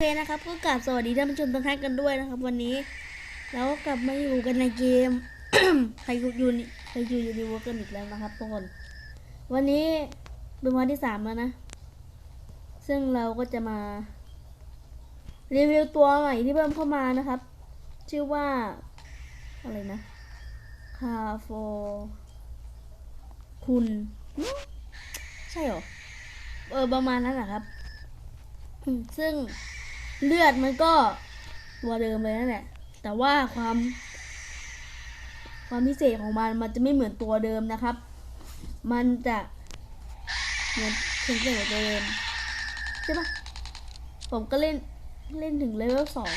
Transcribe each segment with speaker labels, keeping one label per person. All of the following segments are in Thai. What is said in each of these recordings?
Speaker 1: โอเคนะครับก็กราบสวัสดีท่านผู้ชมทุกท่านกันด้วยนะครับ วันนี้เราก็กลับมาอยู่กันในเกมใครอยู่นี่ใครอยู่ยูนิเวอร์กันอีกแล้วนะครับทุกคนวันนี้เป็นวันที่สามแล้วนะ ซึ่งเราก็จะมา รีวิวตัวใหม่ที่เพิ่มเข้ามานะครับ ชื่อว่า อะไรนะคาโฟคุณใช่หรอเออประมาณนั้นแหละครับ ซึ่ง เลือดมันก็ตัวเดิมเลยนั่นแหละ แต่ว่าความ ความพิเศษของมันมันจะไม่เหมือนตัวเดิมนะครับ มันจะเหมือนเช่นกับตัวเดิมใช่ปะผมก็เล่นเล่นถึงเลเวลสอง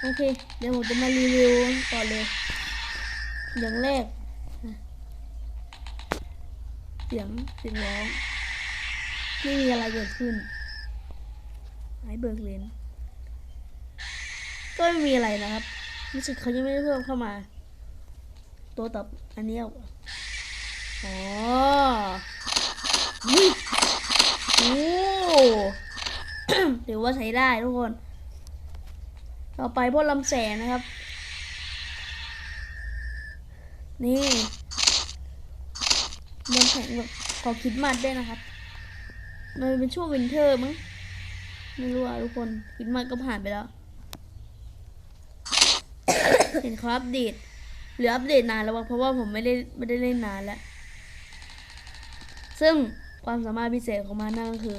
Speaker 1: โอเค เดี๋ยวผมจะมารีวิวก่อนเลย อย่างแรก เสียงเสียงร้องไม่มีอะไรเกิดขึ้น ไอ้เบิร์กเลนก็ไม่มีอะไรนะครับรู้สึกเขายังไม่ได้เพิ่มเข้ามา ตัวตับอันนี้อ๋ออุ๊ยโอ้ถือว่าใช้ได้ทุกคน ต่อไปพวกลำแสงนะครับ นี่ลำแสงแบบขอคิดมัดด้วยนะครับ มันเป็นช่วงวินเทอร์มั้ง ไม่รู้อะทุกคนคิดมากก็ผ่านไปแล้ว เห็นเขาอัปเดตหรืออัปเดตนานแล้ววะเพราะว่าผมไม่ได้ไม่ได้เล่นนานแล้ว ซึ่งความสามารถพิเศษของมันนั่นก็คือ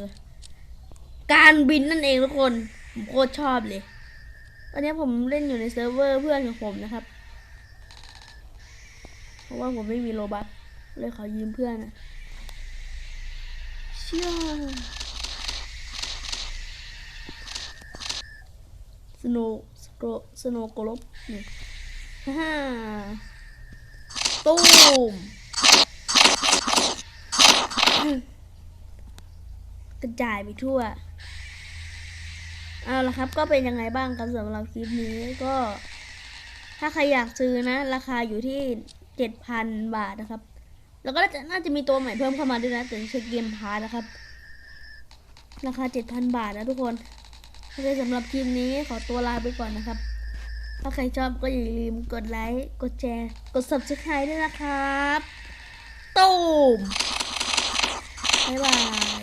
Speaker 1: การบินนั่นเองทุกคนผมโคตรชอบเลยตอนนี้ผมเล่นอยู่ในเซิร์ฟเวอร์เพื่อนของผมนะครับ เพราะว่าผมไม่มีโลบัสเลยขอยืมเพื่อนอะเชื่อ โนสโกสโนโกลบนี่ฮ่าตูมกระจายไปทั่ว เอาละครับก็เป็นยังไงบ้างครับสำหรับคลิปนี้ก็ ถ้าใครอยากซื้อนะ ราคาอยู่ที่เจ็ดพันบาทนะครับ แล้วก็น่าจะน่าจะมีตัวใหม่เพิ่มเข้ามาด้วยนะแต่ใช้เกมพาร์นะครับ ราคา7,000บาทนะทุกคน โอเคสำหรับคลิปนี้ขอตัวลาไปก่อนนะครับ ถ้าใครชอบก็อย่าลืมกดไลค์ กดแชร์ กด subscribe ด้วยนะครับตูมบ๊ายบาย